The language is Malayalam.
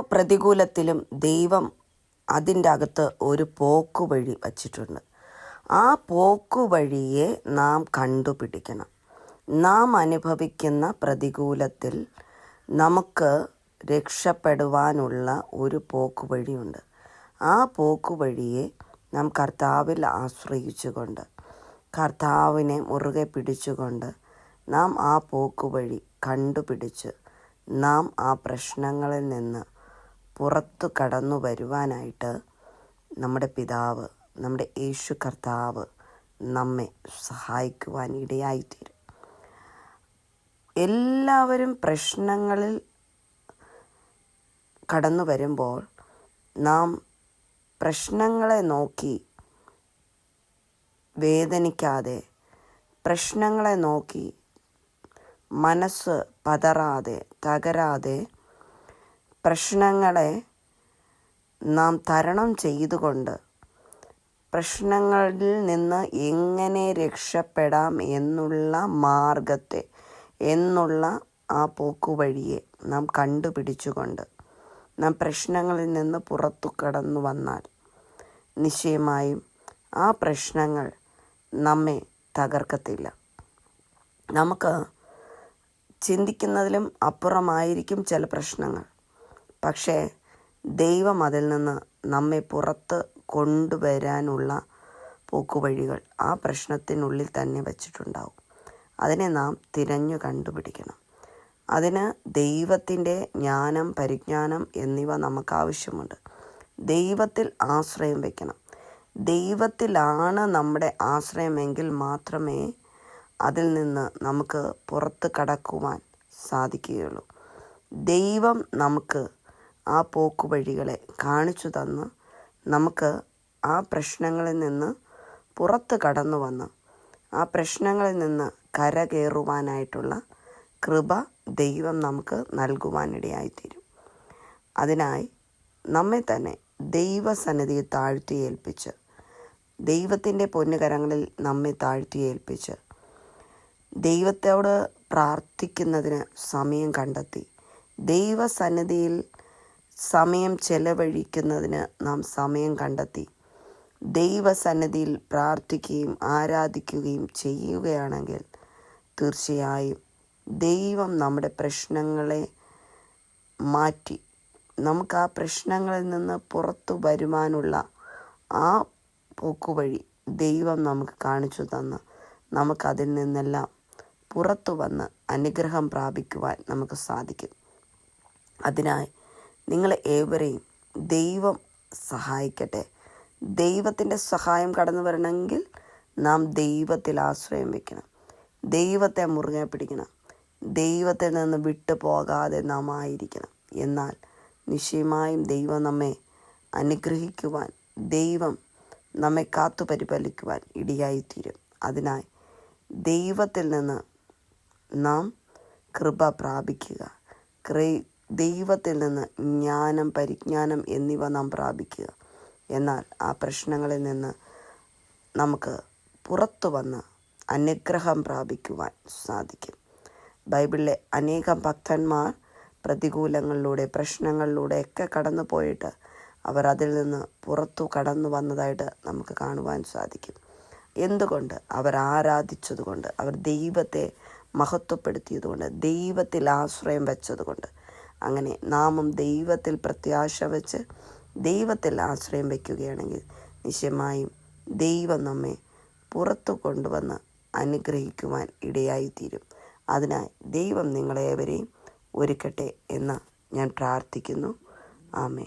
പ്രതികൂലത്തിലും ദൈവം അതിന്റെ അകത്ത് ഒരു പോക്കുവഴി വച്ചിട്ടുണ്ട്. ആ പോക്കുവഴിയെ നാം കണ്ടുപിടിക്കണം. നാം അനുഭവിക്കുന്ന പ്രതികൂലത്തിൽ നമുക്ക് രക്ഷപ്പെടുവാനുള്ള ഒരു പോക്കുവഴിയുണ്ട് ആ പോക്കുവഴിയെ നാം കർത്താവിൽ ആശ്രയിച്ചുകൊണ്ട് കർത്താവിനെ മുറുകെ പിടിച്ചുകൊണ്ട് നാം ആ പോക്കുവഴി കണ്ടുപിടിച്ച് നാം ആ പ്രശ്നങ്ങളിൽ നിന്ന് പുറത്തു കടന്നു വരുവാനായിട്ട് നമ്മുടെ പിതാവ് നമ്മുടെ യേശു കർത്താവ് നമ്മെ സഹായിക്കുവാൻ ഇടയായിത്തീരും. എല്ലാവരും പ്രശ്നങ്ങളിൽ കടന്നു വരുമ്പോൾ നാം പ്രശ്നങ്ങളെ നോക്കി വേദനിക്കാതെ പ്രശ്നങ്ങളെ നോക്കി മനസ്സ് പതറാതെ തകരാതെ പ്രശ്നങ്ങളെ നാം തരണം ചെയ്തുകൊണ്ട് പ്രശ്നങ്ങളിൽ നിന്ന് എങ്ങനെ രക്ഷപ്പെടാം എന്നുള്ള മാർഗത്തെ എന്നുള്ള ആ പോക്കുവഴിയെ നാം കണ്ടുപിടിച്ചുകൊണ്ട് നാം പ്രശ്നങ്ങളിൽ നിന്ന് പുറത്തു കടന്നു വന്നാൽ നിശ്ചയമായും ആ പ്രശ്നങ്ങൾ നമ്മെ തകർക്കത്തില്ല. നമുക്ക് ചിന്തിക്കുന്നതിലും അപ്പുറമായിരിക്കും ചില പ്രശ്നങ്ങൾ. പക്ഷേ ദൈവം അതിൽ നിന്ന് നമ്മെ പുറത്ത് കൊണ്ടുവരാനുള്ള പോക്കുവഴികൾ ആ പ്രശ്നത്തിനുള്ളിൽ തന്നെ വച്ചിട്ടുണ്ടാവും. അതിനെ നാം തിരഞ്ഞു കണ്ടുപിടിക്കണം. അതിന് ദൈവത്തിന്റെ ജ്ഞാനം പരിജ്ഞാനം എന്നിവ നമുക്ക് ആവശ്യമുണ്ട്. ദൈവത്തിൽ ആശ്രയം വയ്ക്കണം ദൈവത്തിലാണ് നമ്മുടെ ആശ്രയമെങ്കിൽ മാത്രമേ അതിൽ നിന്ന് നമുക്ക് പുറത്ത് കടക്കുവാൻ സാധിക്കുകയുള്ളൂ. ദൈവം നമുക്ക് ആ പോക്കുവഴികളെ കാണിച്ചു തന്ന് നമുക്ക് ആ പ്രശ്നങ്ങളിൽ നിന്ന് പുറത്ത് കടന്നു വന്ന് ആ പ്രശ്നങ്ങളിൽ നിന്ന് കരകയറുവാനായിട്ടുള്ള കൃപ ദൈവം നമുക്ക് നൽകുവാനിടയായിത്തീരും. അതിനായി നമ്മെ തന്നെ ദൈവസന്നിധിയിൽ താഴ്ത്തി ഏൽപ്പിച്ച് ദൈവത്തിന്റെ പൊന്നുകരങ്ങളിൽ നമ്മെ താഴ്ത്തി ഏൽപ്പിച്ച് ദൈവത്തോട് പ്രാർത്ഥിക്കുന്നതിന് സമയം കണ്ടെത്തി ദൈവസന്നിധിയിൽ സമയം ചെലവഴിക്കുന്നതിന് നാം സമയം കണ്ടെത്തി. ദൈവസന്നിധിയിൽ പ്രാർത്ഥിക്കുകയും ആരാധിക്കുകയും ചെയ്യുകയാണെങ്കിൽ തീർച്ചയായും ദൈവം നമ്മുടെ പ്രശ്നങ്ങളെ മാറ്റി നമുക്ക് ആ പ്രശ്നങ്ങളിൽ നിന്ന് പുറത്തു വരുവാനുള്ള ആ പോക്കുവഴി ദൈവം നമുക്ക് കാണിച്ചു തന്ന് നമുക്കതിൽ നിന്നെല്ലാം പുറത്തു വന്ന് അനുഗ്രഹം പ്രാപിക്കുവാൻ നമുക്ക് സാധിക്കും. അതിനായി നിങ്ങളെ ഏവരെയും ദൈവം സഹായിക്കട്ടെ. ദൈവത്തിന്റെ സഹായം കടന്നു വരണമെങ്കിൽ നാം ദൈവത്തിൽ ആശ്രയം വയ്ക്കണം ദൈവത്തെ മുറുകെ പിടിക്കണം. ദൈവത്തിൽ നിന്ന് വിട്ടു പോകാതെ നാം ആയിരിക്കണം. എന്നാൽ നിശ്ചയമായും ദൈവം നമ്മെ അനുഗ്രഹിക്കുവാൻ ദൈവം നമ്മെ കാത്തു പരിപാലിക്കുവാൻ ഇടിയായിത്തീരും. അതിനായി ദൈവത്തിൽ നിന്ന് നാം കൃപ പ്രാപിക്കുക. ദൈവത്തിൽ നിന്ന് ജ്ഞാനം പരിജ്ഞാനം എന്നിവ നാം പ്രാപിക്കുക. എന്നാൽ ആ പ്രശ്നങ്ങളിൽ നിന്ന് നമുക്ക് പുറത്തു വന്ന് അനുഗ്രഹം പ്രാപിക്കുവാൻ സാധിക്കും. ബൈബിളിലെ അനേകം ഭക്തന്മാർ പ്രതികൂലങ്ങളിലൂടെ പ്രശ്നങ്ങളിലൂടെ ഒക്കെ കടന്നു പോയിട്ട് അവർ അതിൽ നിന്ന് പുറത്തു കടന്നു വന്നതായിട്ട് നമുക്ക് കാണുവാൻ സാധിക്കും. എന്തുകൊണ്ട്? അവർ ആരാധിച്ചതുകൊണ്ട് അവർ ദൈവത്തെ മഹത്വപ്പെടുത്തിയതുകൊണ്ട് ദൈവത്തിൽ ആശ്രയം വെച്ചതുകൊണ്ട്. അങ്ങനെ നാമും ദൈവത്തിൽ പ്രത്യാശ വെച്ച് ദൈവത്തിൽ ആശ്രയം വയ്ക്കുകയാണെങ്കിൽ നിശ്ചയമായും ദൈവം നമ്മെ പുറത്തു കൊണ്ടുവന്ന് അനുഗ്രഹിക്കുവാൻ ഇടയായിത്തീരും. അതിനായി ദൈവം നിങ്ങളേവരെയും ഒരുക്കട്ടെ എന്ന് ഞാൻ പ്രാർത്ഥിക്കുന്നു. ആമേ